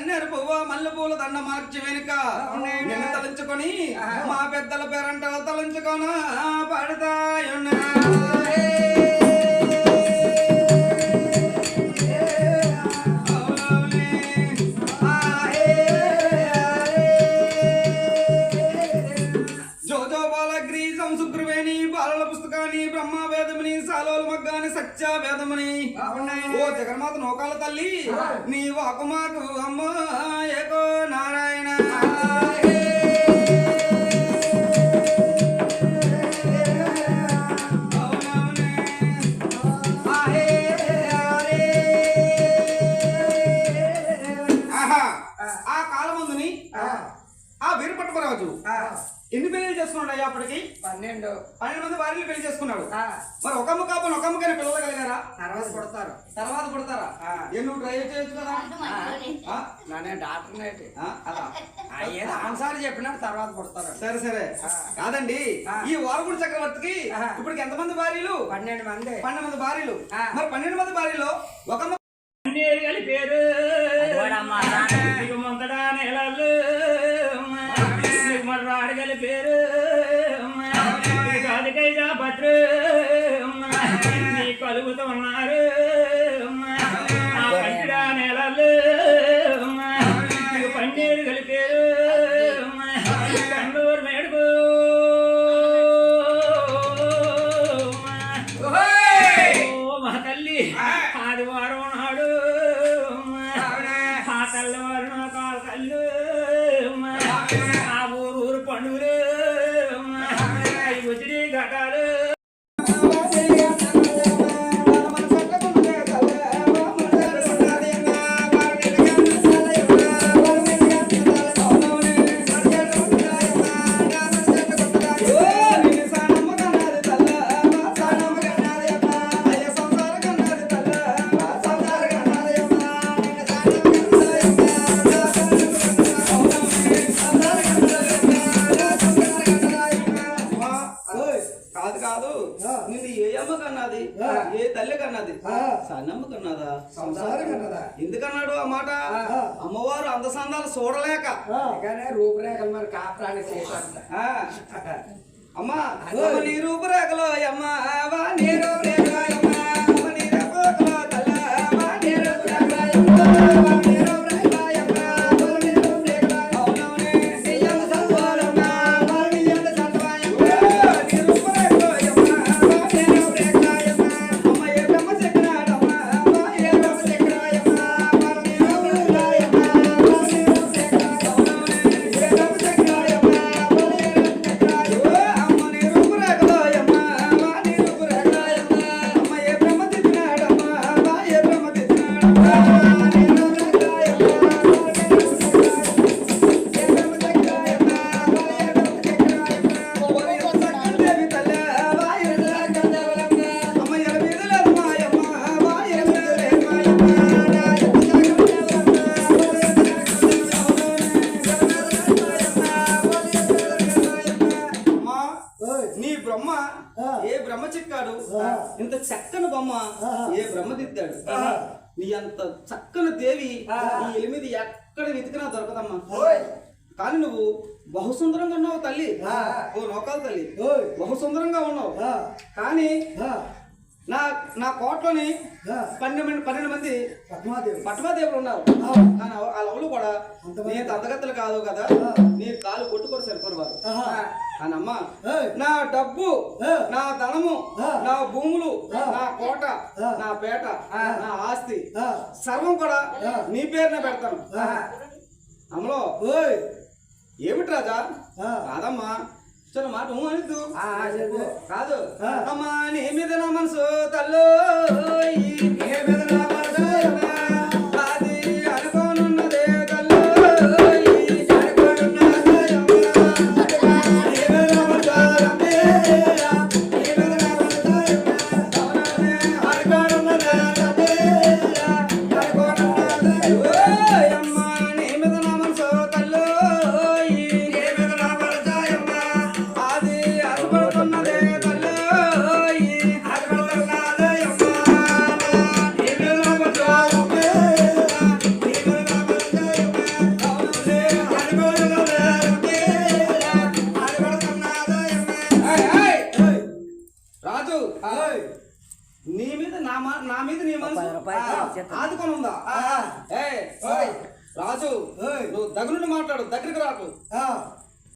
గన్నేరు పువ్వ మల్లె పూల దండ మార్చి వెనుక నిన్ను తలంచుకొని మా పెద్దల పేరంట తలంచుకొన పడతాయున్నా. జగన్మాత నోకాల తల్లి. నీ వాకుమాకు అమ్మ ఏకో నారాయణ. ఆ కాలమందుని ఆ. ఎన్ని పెళ్ళి చేసుకున్నాడు అయ్యా అప్పటికి? పన్నెండు. పన్నెండు మంది భార్యలు పెళ్ళి చేసుకున్నాడు. ఆ, మరి ఒకమ్మ కాపని ఒకమ్మకైనా పిల్లలు కలిగారా తర్వాత కొడతారు తర్వాత పుడతారా? నువ్వు ట్రై చేయొచ్చు కదా? డాక్టర్ ఏదో ఆన్సర్ చెప్పినాడు తర్వాత కొడతారు సరే సరే. కాదండి. ఈ వారగుడి చక్రవర్తికి. ఇప్పటికి ఎంతమంది భార్యలు? పన్నెండు మంది. పన్నెండు మంది భార్యలు. మరి పన్నెండు మంది భార్యలో ఒకమ్మ பேரு కన్నదా సంసారం కన్నదా? ఎందుకన్నాడు ఆ మాట? అమ్మవారు అందసందాలు చూడలేక. రూపురేఖలు మరి కాపురాన్ని. అమ్మా నీ రూపురేఖలో అమ్మ నీ రూపురేఖలో అమ్మ నీ రూపురేఖలో తల్ల నీ రూపురేఖలో చిక్కాడు ఇంత చక్కని బొమ్మ ఏ బ్రహ్మ దిద్దాడు నీ అంత చక్కని దేవి ఈ ఎనిమిది ఎక్కడ వెతికినా దొరకదమ్మా. కానీ నువ్వు బహు సుందరంగా ఉన్నావు తల్లి. ఓ నౌకాలు తల్లి. బహు సుందరంగా ఉన్నావు. కానీ నా నా కోటలోని పన్నెండు మంది పన్నెండు మంది పట్టమాదేవులు ఉన్నారు కానీ ఆ లవ్లు కూడా నీ తంతగత్తలు కాదు కదా. నీ కాలు కొట్టు కూడా సరిపోరు వారు అని అమ్మ నా డబ్బు నా ధనము నా భూములు నా కోట నా పేట నా ఆస్తి సర్వం కూడా నీ పేరునే పెడతాను. అమ్మలో ఏమిటి రాజా? కాదమ్మా చిన్న మాట అనిద్దు. కాదు. అమ్మా నీ మీద నా మనసు తల్లు. ఆదుకొని ఉందా రాజు నువ్వు దగ్గరుండి మాట్లాడు దగ్గరికి రాకు.